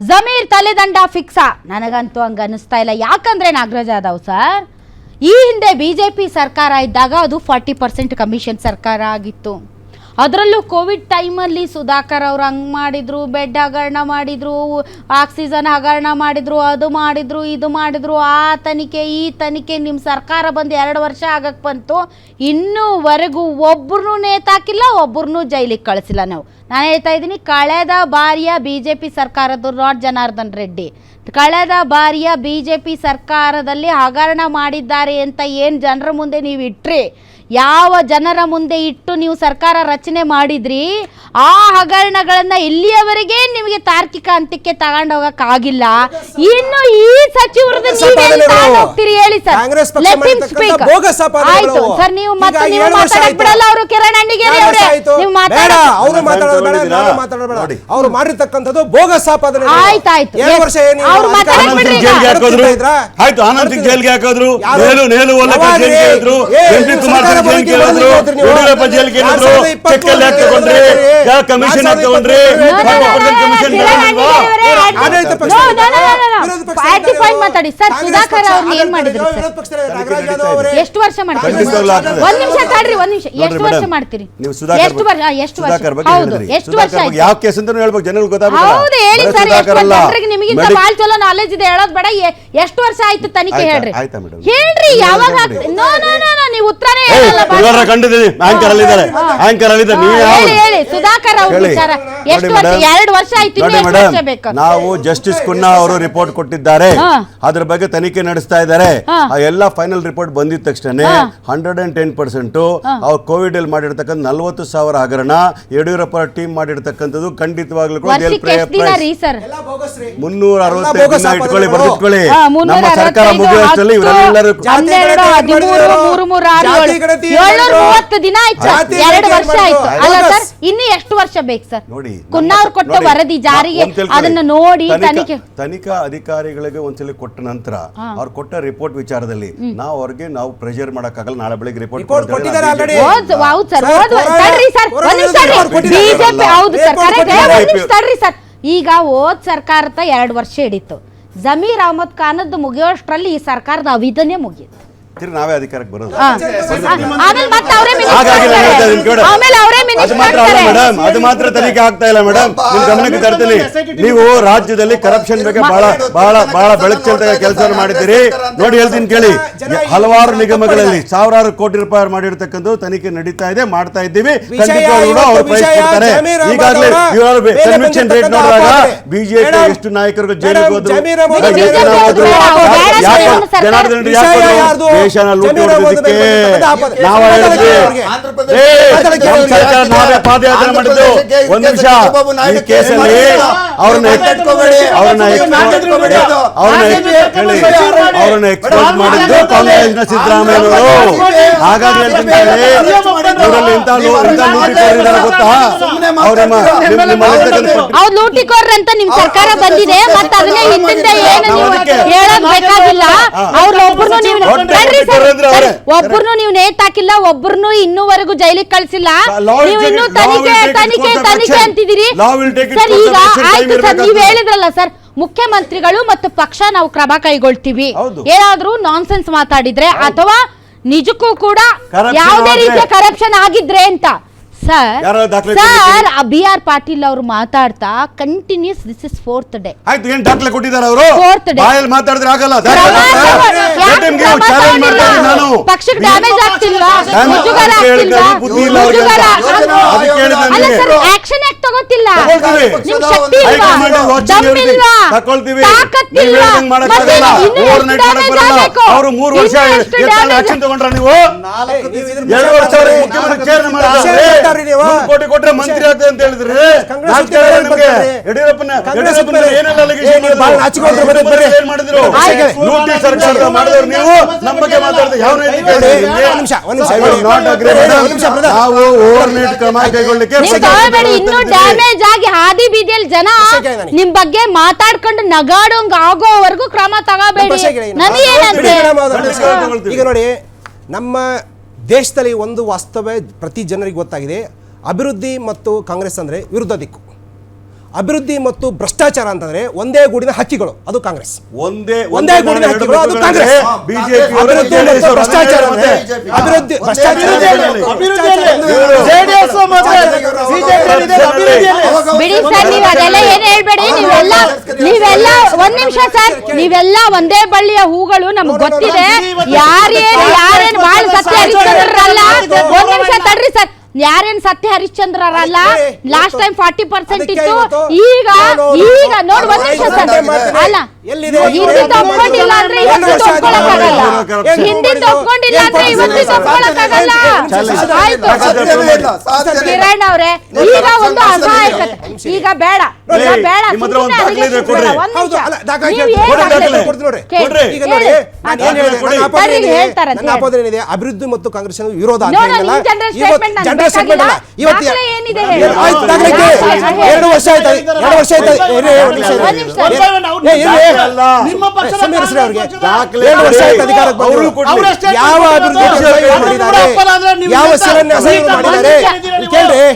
ಜಮೀರ್ ತಲೆದಂಡ ಫಿಕ್ಸಾ. ನನಗಂತೂ ಹಂಗ ಅನಿಸ್ತಾ ಇಲ್ಲ. ಯಾಕಂದ್ರೆ ನಾಗರಾಜ್ ಯಾದವ್ ಸರ್, ಈ ಹಿಂದೆ ಬಿ ಜೆ ಪಿ ಸರ್ಕಾರ ಇದ್ದಾಗ ಅದು ಫಾರ್ಟಿ ಪರ್ಸೆಂಟ್ ಕಮಿಷನ್ ಸರ್ಕಾರ ಆಗಿತ್ತು. ಅದರಲ್ಲೂ ಕೋವಿಡ್ ಟೈಮಲ್ಲಿ ಸುಧಾಕರ್ ಅವ್ರು ಹಂಗೆ ಮಾಡಿದ್ರು, ಬೆಡ್ ಹಗರಣ ಮಾಡಿದ್ರು, ಆಕ್ಸಿಜನ್ ಹಗರಣ ಮಾಡಿದ್ರು, ಅದು ಮಾಡಿದ್ರು, ಇದು ಮಾಡಿದ್ರು, ಆ ತನಿಖೆ, ಈ ತನಿಖೆ ನಿಮ್ಮ ಸರ್ಕಾರ ಬಂದು ಎರಡು ವರ್ಷ ಆಗಕ್ಕೆ ಬಂತು, ಇನ್ನೂವರೆಗೂ ಒಬ್ಬರನ್ನೂ ನೇತಾಕಿಲ್ಲ ಒಬ್ಬರನ್ನೂ ಜೈಲಿಗೆ ಕಳಿಸಿಲ್ಲ ನಾವು. ನಾನು ಹೇಳ್ತಾ ಇದ್ದೀನಿ, ಕಳೆದ ಬಾರಿಯ ಬಿ ಜೆ ಪಿ ಸರ್ಕಾರದ್ದು ನಾಟ್ ಜನಾರ್ದನ್ ರೆಡ್ಡಿ. ಕಳೆದ ಬಾರಿಯ ಬಿ ಜೆ ಪಿ ಸರ್ಕಾರದಲ್ಲಿ ಹಗರಣ ಮಾಡಿದ್ದಾರೆ ಅಂತ ಏನು ಜನರ ಮುಂದೆ ನೀವು ಇಟ್ರಿ? ಯಾವ ಜನರ ಮುಂದೆ ಇಟ್ಟು ನೀವು ಸರ್ಕಾರ ರಚನೆ ಮಾಡಿದ್ರಿ ಆ ಹಗರಣಗಳನ್ನ ಇಲ್ಲಿಯವರೆಗೆ ನಿಮಗೆ ತಾರ್ಕಿಕ ಅಂತ್ಯಕ್ಕೆ ತಗೊಂಡೋಗಕ್ಕಾಗಿಲ್ಲ ಇನ್ನು ಈ ಸಚಿವರದ ಹೋಗ್ತೀರಿ ಹೇಳಿ ಸರ್. ಆಯ್ತು. ಸರ್ ನೀವು ಮತ್ತೆ ನೀವು ಮಾತಾಡಕ್ ಬಿಡಲ್ಲ ಅವರು ಕಿರಣ್ ಅಂಡಿಗೇರಿ ಎರಡು ಅವರೇ. ನೀವು ಬೇಡ ಮಾತಾಡ ಅವರು ಮಾತಾಡೋದು. ಅವ್ರು ಮಾಡಿರ್ತಕ್ಕಂಥದ್ದು ಬೋಗಸ್ ಆಪಾದನೆ ಆಯ್ತಾಯ್ತು. ವರ್ಷ ಏನು ಅವ್ರು ಮಾತಾಡಕ್ ಬಿಡ್ರಿ ಜೈಲ್ಗೆ ಹಾಕೋದ್ರು ಆಯ್ತು ಆನಂದ್ ಸಿಂಗ್ ಜೈಲ್ಗೆ ಹಾಕೋದ್ರು? ನೇಲು ನೇಲು ಜೈಲ್ಗೆ ರೀ? ಎಂ ಪಿ ಕುಮಾರ್ ಯಡಿಯೂರಪ್ಪ ಜೈಲ್ಗೆ ಚೆಕ್ ಯಾಕೆ ತಗೊಂಡ್ರಿ ಯಾವ ಕಮಿಷನ್ ತಗೊಂಡ್ರಿ ಕಮಿಷನ್ ಆಡಳಿತ ಪಕ್ಷ ಮಾತಾಡಿ. ಸರ್ ಸುಧಾಕರ್ ಅವ್ರನ್ನ ಅವ್ರು ಏನ್ ಮಾಡಿದ್ರು? ಎಷ್ಟು ವರ್ಷ ಮಾಡ್ತೀರಿ? ಒಂದ್ ನಿಮಿಷ ತಾಡ್ರಿ ಒಂದ್ ನಿಮಿಷ. ಎಷ್ಟು ವರ್ಷ ಮಾಡ್ತೀರಿ? ಎಷ್ಟು ವರ್ಷ ಎಷ್ಟು ವರ್ಷ? ಹೌದು ಎಷ್ಟು ವರ್ಷ? ಯಾವ ಕೇಸ್ ಅಂತ ಹೇಳ್ಬೇಕು ಜನರಿಗೆ ಗೊತ್ತಾಗಬೇಕು ಹೌದು ಹೇಳಿ ಸರ್ ಎಷ್ಟು ನಿಮಗಿಂತ ಬಾಳ್ ಚಲೋ ನಾಲೆಜ್ ಇದೆ. ಹೇಳೋದ್ ಬೇಡ ಎಷ್ಟು ವರ್ಷ ಆಯ್ತು ತನಿಖೆ ಹೇಳ್ರಿ. ಆಯ್ತಾ ನೀವು ಯಾವಾಗ ಹೇಳ್ಬಿಡಿ. ನೋ ನೋ ನೋ ನೋ ನೀವು ಉತ್ತರನೇ ಹೇಳಲ್ಲ ಬಾ- ಇವರ ಕಂಡಿದ್ದೀನಿ ಆಂಕರ್ ಅಲ್ಲಿದ್ದಾರೆ. ಆಂಕರ್ ಅಲ್ಲಿದ್ದಾರೆ ನೀವು ಯಾವ ಹೇಳಿ ಹೇಳಿ ಸುಧಾಕರ್ ಅವ್ರ ಹೇಳಿ. ವಿಚಾರ ನೋಡಿ ಎಷ್ಟು ವರ್ಷ. ಎರಡು ವರ್ಷ ಆಯ್ತು ಇನ್ನು ನೋಡಿ ಎಷ್ಟು ಮೇಡಮ್ ವರ್ಷ ಬೇಕು ನಾವು ಜಸ್ಟಿಸ್ ಕುನ್ನಾ ಅವರು ರಿಪೋರ್ಟ್ ಕೊಟ್ಟಿದ್ದಾರೆ ಹಾ. ಅದ್ರ ಬಗ್ಗೆ ತನಿಖೆ ನಡೆಸ್ತಾ ಇದ್ದಾರೆ ಹಾ. ಆ ಎಲ್ಲ ಫೈನಲ್ ರಿಪೋರ್ಟ್ ಬಂದಿದ ತಕ್ಷಣ. ಹಂಡ್ರೆಡ್ ಅಂಡ್ ಟೆನ್ ಪರ್ಸೆಂಟ್ ಅವ್ರು ಕೋವಿಡ್ ಅಲ್ಲಿ ಮಾಡಿರ್ತಕ್ಕಂಥ ನಲ್ವತ್ತು ಸಾವಿರ ಹಗರಣ ಯಡಿಯೂರಪ್ಪ ಟೀಮ್ ಮಾಡಿರ್ತಕ್ಕಂಥದ್ದು ಖಂಡಿತವಾಗ್ಲೂ ಕೂಡ they'll ವರ್ಷಕ್ಕೆ pay a ಎಷ್ಟು ದಿನ price. ರೀ ಸರ್ ಎಲ್ಲ ಬೋಗಸ್ ರೀ ಮುನ್ನೂರ ಎಲ್ಲ ಅರವತ್ತೈದು ಬೋಗಸ್ ದಿನ ಇಟ್ಕೊಳ್ಳಿ ಆಪಾದನೆಗಳು. ಬರೆದಿಟ್ಕೊಳ್ಳಿ ಹಾ, ಮುನ್ನೂರ ನಮ್ಮ ಸರ್ಕಾರ ಅರವತ್ತೈದು, ಹತ್ತು, ಇವರೆಲ್ಲರೂ ಹನ್ನೆರಡು ಹದಿಮೂರು. ಮೂರು ಮೂರು ಆರು ಏಳ್ನೂರ ಮೂವತ್ತು ದಿನ ಆಯ್ತು. ಎರಡು ವರ್ಷ ಆಯ್ತು. ಅಲ್ಲ. ಸರ್ ಇನ್ನು ಎಷ್ಟು ವರ್ಷ ಬೇಕು ಸರ್? ನೋಡಿ ಕುನ್ನಾವ್ರ ಕೊಟ್ಟ ವರದಿ ಜಾರಿಗೆ ಅದನ್ನ ನೋಡಿ ತನಿಖಾ- ತನಿಖೆ ಅಧಿಕಾರಿಗಳಿಗೆ ಒಂದ್ಸಲ ಕೊಟ್ಟ ನಂತರ ಅವ್ರು ಕೊಟ್ಟ ರಿಪೋರ್ಟ್ ವಿಚಾರದಲ್ಲಿ ನಾವು ಅವ್ರಿಗೆ ನಾವು ಪ್ರೆಷರ್ ಮಾಡಕ್ಕಾಗಲ್ಲ ನಾಳೆ ಬೆಳಿಗ್ಗೆ ರಿಪೋರ್ಟ್. ಹೌದು ಸರ್ ತಡ್ರಿ ಸರ್ ಒಂದ್ ನಿಮಿಷ ಬಿಜೆಪಿ ಹೌದು ಸರ್ ಕರೆಕ್ಟ್. ಒಂದ್ ನಿಮಿಷ ತಡ್ರಿ ಸರ್. ಈಗ ಓದ್ ಸರ್ಕಾರದ ಎರಡು ವರ್ಷ ಹಿಡಿತು. ಜಮೀರ್ ಅಹಮದ್ ಖಾನದ್ದು ಮುಗಿಯೋಷ್ಟರಲ್ಲಿ ಈ ಸರ್ಕಾರದ ಅವಿಧನೆ ಮುಗಿಯುತ್ತೆ. ತಿರ್ಗಿ ನಾವೇ ಅಧಿಕಾರಕ್ಕೆ ಬರೋದು. ಆಮೇಲೆ ಮತ್ತೆ ಅವರೇ ಹಾಗಾಗಿ ನಾನು ಹೇಳ್ತಾ ಇದ್ದೀನಿ ಕೇಳು. ಆಮೇಲೆ ಅವರೇ ಅದು ಮಿನಿಸ್ಟರ್ ಮಾತ್ರ ಅಲ್ಲ ಮೇಡಮ್ ಅದು ಮಾತ್ರ ತನಿಖೆ ಆಗ್ತಾ ಇಲ್ಲ ಮೇಡಮ್ ನಿಮ್ ಗಮನಕ್ಕೆ ತರ್ತೀನಿ. ನೀವು ರಾಜ್ಯದಲ್ಲಿ ಕರಪ್ಷನ್ ಬಗ್ಗೆ ಬಹಳ ಬಹಳ ಬಹಳ ಬೆಳಕು ಕೆಲಸ ಮಾಡಿದ್ದೀರಿ. ನೋಡಿ ಹೇಳ್ತೀನಿ ಕೇಳಿ. ಹಲವಾರು ನಿಗಮಗಳಲ್ಲಿ ಸಾವಿರಾರು ಕೋಟಿ ರೂಪಾಯಿ ಮಾಡಿರ್ತಕ್ಕಂಥ ತನಿಖೆ ನಡೀತಾ ಇದೆ ಮಾಡ್ತಾ ಇದ್ದೀವಿ. ವಿಷಯ ಖಂಡಿತವಾಗ್ಲೂ ಕೂಡ ಅವ್ರು ಪ್ರೈಸ್ ವಿಷಯ ಕೊಡ್ತಾರೆ ಈಗಾಗಲೇ ಇವರು ಕನ್ವಿಕ್ಷನ್ ರೇಟ್ ನೋಡಿದಾಗ ಬಿಜೆಪಿ ಎಷ್ಟು ನಾಯಕರು ಜೈಲಿಗೆ ಹೋದ್ರು? ಯಾಕೆ- ಜನಾರ್ದನ್ ರೆಡ್ಡಿ ಯಾಕೆ ಹೋದ್ರು? ದೇಶನ ಲೂಟಿ ಆಪಾದನೆ. ನಾವು. ಸರ್ಕಾರ ನಾವೇ ಪಾದಯಾತ್ರೆ ಮಾಡಿದ್ದು. ಒಂದ್ ನಿಮಿಷ. ಈ ಕೇಸಲ್ಲಿ ಅವ್ರನ್ನ ಅವ್ರನ್ನ ಅವ್ರನ್ನ ಅವ್ರನ್ನ ಎಕ್ಸ್ಪೋಸ್ ಮಾಡಿದ್ದು ಕಾಂಗ್ರೆಸ್ನ ಸಿದ್ದರಾಮಯ್ಯನವರು ಹಾಗಾಗಿ ಹೇಳ್ತೀನಿ ಕೇಳಿ, ಇವರಲ್ಲಿ ಇಂಥ ಲೂ- ಇಂಥ ಲೂಟಿಕೋರರಿದ್ದಾರೆ ಗೊತ್ತಾ? ಅವ್ರ ಅವ್ರು ಲೂಟಿಕೋರ್ರ ಅಂತ ನಿಮ್ ಸರ್ಕಾರ ಬಂದಿದೆ ಮತ್ತೆ ಅದನ್ನೇ ಹಿಂದಿಂದ ಏನು ನೀವು ಹೇಳೋದ್ ಬೇಕಾಗಿಲ್ಲ. ಅವ್ರ ಒಬ್ಬರನ್ನು ನೀವು ಒಬ್ಬರನ್ನು ನೀವು ನೇತ್ ಹಾಕಿಲ್ಲ ಒಬ್ಬರನ್ನು ಇನ್ನೂವರೆಗೂ ಜೈಲಿಗೆ ಕಳಿಸಿಲ್ಲ. ನೀವು ಇನ್ನು ತನಿಖೆ ತನಿಖೆ ತನಿಖೆ ಅಂತಿದ್ದೀರಿ. ಸರ್ ಈಗ ಆಯ್ತು ಸರ್. ನೀವ್ ಹೇಳಿದ್ರಲ್ಲ ಸರ್ ಮುಖ್ಯಮಂತ್ರಿಗಳು ಮತ್ತು ಪಕ್ಷ ನಾವು ಕ್ರಮ ಕೈಗೊಳ್ತೀವಿ. ಏನಾದ್ರು ನಾನ್ಸೆನ್ಸ್ ಮಾತಾಡಿದ್ರೆ ಅಥವಾ ನಿಜಕ್ಕೂ ಕೂಡ ಯಾವುದೇ ರೀತಿಯ ಕರಪ್ಷನ್ ಆಗಿದ್ರೆ ಅಂತ. Sir sir B R Patil ಅವರು ಮಾತಾಡ್ತಾ continues this is fourth day ಆಯ್ತು ಏನ್ ದಾಖಲೆ ಕೊಟ್ಟಿದ್ದಾರೆ ಅವರು? ಫೋರ್ತ್ ಡೇ ಮಾತಾಡಿದ್ರೆ ಆಗಲ್ಲ. ಪಕ್ಷಕ್ಕೆ ಡ್ಯಾಮೇಜ್ ಆಗ್ತಿಲ್ವಾ? ಮುಜುಗರ ಆಗ್ತಿಲ್ವಾ? ಮುಜುಗರ ಅಲ್ಲ ಸರ್ ಆಕ್ಷನ್ ಯಾಕೆ ತಗೋತಿಲ್ಲ. ನಿಮ್ ಶಕ್ತಿ ಇಲ್ವಾ? ದಮ್ ಇಲ್ವಾ? ತಾಕತ್ ಇಲ್ವಾ ಮತ್ತೆ. ಇನ್ನು. ಆಗ್ಬೇಕು? ಅವ್ರು ಮೂರು ವರ್ಷ ಆಕ್ಷನ್ ತಗೊಂಡ್ರ ನೀವು? ಎರಡು ವರ್ಷ ಮುಖ್ಯಮಂತ್ರಿ. ಕೋಟಿ ಕೊಟ್ರೆ ಮಂತ್ರಿ ಆಗ್ತದೆ ಅಂತ ಹೇಳಿದ್ರಿ. ಯಡಿಯೂರಪ್ಪನ ಏನೆಲ್ಲ ಮಾಡಿದ್ರು? ಏನ್ ಮಾಡಿದ್ರು? ಲೂಟಿ ನೀವು? ನಮ್ಮ ಬಗ್ಗೆ ಯಾವ? ನಿಮಿಷ, ಒಂದ್ ನಿಮಿಷ. ನಿಮಿಷ, ನಾವು ಕ್ರಮ ನೀವು ಇನ್ನೂ ಡ್ಯಾಮೇಜ್ ಆಗಿ ಹಾದಿ ಬೀದಿಯಲ್ಲಿ ಜನ ನಿಮ್ ಬಗ್ಗೆ ಮಾತಾಡ್ಕೊಂಡು ನಗಾಡೋಂಗ್ ಆಗೋವರೆಗೂ ಕ್ರಮ ತಗೋಬೇಡಿ. ನನಗೆ. ಈಗ ನೋಡಿ ನಮ್ಮ ದೇಶದಲ್ಲಿ ಒಂದು ವಾಸ್ತವ ಪ್ರತಿ ಜನರಿಗೆ ಗೊತ್ತಾಗಿದೆ. ಅಭಿವೃದ್ಧಿ ಮತ್ತು ಕಾಂಗ್ರೆಸ್ ಅಂದ್ರೆ ವಿರುದ್ಧ ದಿಕ್ಕು. ಅಭಿವೃದ್ಧಿ ಮತ್ತು ಭ್ರಷ್ಟಾಚಾರ ಅಂತಂದ್ರೆ ಒಂದೇ ಗೂಡಿನ ಹಕ್ಕಿಗಳು ಅದು ಕಾಂಗ್ರೆಸ್. ಒಂದೇ ಒಂದೇ ಗೂಡಿನ ಹಕ್ಕಿಗಳು ಅದು ಕಾಂಗ್ರೆಸ್. ಬಿಜೆಪಿ ಅಭಿವೃದ್ಧಿ ಮತ್ತು ಭ್ರಷ್ಟಾಚಾರ ಅಂದ್ರೆ. ಅಭಿವೃದ್ಧಿ. ಒಂದೇ ಭ್ರಷ್ಟಾಚಾರ ಅಭಿವೃದ್ಧಿಯಲ್ಲಿ, ಅಭಿವೃದ್ಧಿಯಲ್ಲಿ ಇವರು- ಜೆಡಿಎಸ್ ಮತ್ತೆ ಬಿಜೆಪಿ ಅಭಿವೃದ್ಧಿಯಲ್ಲಿ ಬಿಡಿ ಸರ್ ನೀವು ಅದೆಲ್ಲ ಏನ್ ಹೇಳ್ಬೇಡಿ? ನೀವೆಲ್ಲ ನೀವೆಲ್ಲ ಒಂದ್ ನಿಮಿಷ ಸರ್ ನೀವೆಲ್ಲ ಒಂದೇ ಬಳ್ಳಿಯ ಹೂಗಳು ನಮ್ಗ್ ಗೊತ್ತಿದೆ. ಯಾರೇನು ಯಾರೇನು ಬಾಳ ಸತ್ಯ ಒಂದ್ ನಿಮಿಷ ತಡ್ರಿ ಸರ್. ಯಾರೇನ್ ಸತ್ಯ ಹರಿಶ್ಚಂದ್ರರಲ್ಲ ಲಾಸ್ಟ್ ಟೈಮ್ ಫಾರ್ಟಿ ಪರ್ಸೆಂಟ್ ಇತ್ತು. ಈಗ ಈಗ ನೋಡಿ ಒಂದ್ ನಿಮಿಷ ಸರ್. ಅಲ್ಲ ಅಂದ್ರೆ ಇವತ್ತು ಹಿಂದಿ ಅಂದ್ರೆ ಇವತ್ತು ಆಯ್ತು. ಕಿರಣ್ ಅವ್ರೆ ಈಗ ಒಂದು ಅಸಹಾಯಕತೆ. ಈಗ ಬೇಡ. ಬೇಡ. ಒಂದ್ ನಿಮಿಷ. ಕೊಡ್ರಿ. ಈಗ ನೋಡಿ ನಾನು ಏನ್ ಹೇಳಿದೆ ನನ್ನ ಏನಿದೆ? ನನ್ನ ಏನಿದೆ ಅಭಿವೃದ್ಧಿ ಮತ್ತು ಕಾಂಗ್ರೆಸ್ ವಿರೋಧ ಅಂತ ಹೇಳಿಲ್ಲ. ಇವತ್ತು ಜನರಲ್ ಅಲ್ಲ. ಇವತ್ತು ಆಯ್ತು. ಎರಡು ವರ್ಷ ಆಯ್ತು ಎರಡು ವರ್ಷ ಆಯ್ತು ಒಂದು ನಿಮಿಷ. ನಿಮ್ಮ ಪಕ್ಷದ ಅವ್ರಿಗೆ. ಎರಡು ವರ್ಷ ಆಯ್ತು ಕೊಡಿ. ಅಧಿಕಾರಕ್ಕೆ ಬಂದು. ಅವ್ರು ಕೊಡ್ಲಿ. ಅವ್ರು ಅಷ್ಟೇ ಯಾವ ಅಭಿವೃದ್ಧಿ ಮಾಡಿದ್ದಾರೆ ಯಾವ. ಶಿಲಾನ್ಯಾಸ ಮಾಡಿದ್ದಾರೆ ಕೇಳ್ರಿ